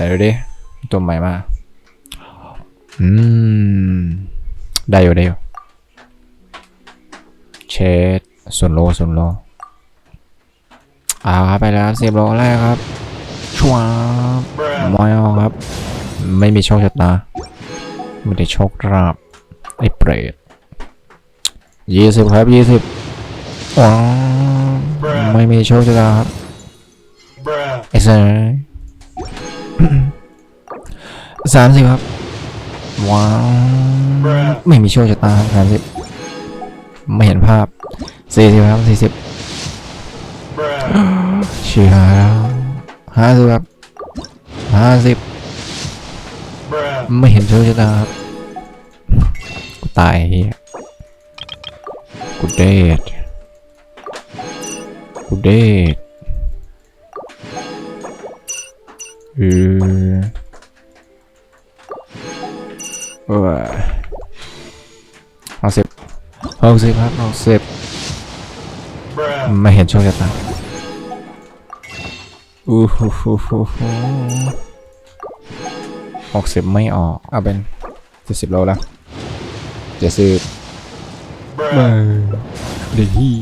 ไหนดูดิตัวใหม่มาอืม ได้อยู่ได้อยู่เชดส่วนโลส่วนโลอ่าครับไปแล้วครับสิบโลแรกครับชัวบไม่เอาครับ ไม่มีโชคชะตาไม่ได้โชคราบไอ้เปรตยี่สิบครับยี่สิบว้าวไม่มีโชคชะตาครับ Bruh. ไอ้เสือ สามสิบครับว้าวไม่มีโชคชะตาสามสิบไม่เห็นภาพสี่สิบครับสี่สิบ Bruh. เชียร์ห้าสิบครับห้าสิบไม่เห็นโชคชะตาครับกูตายเฮียกูเดดกูเดดเออ เออหกสิบหกสิบครับหกสิบ Bruh. ไม่เห็นโชคชะตาอู้หูหูหูหูหกสิบไม่ออกเอาเป็นเจ็ดสิบโลแล้วเจ็ดสิบ Bruh. เดี๋ยวที่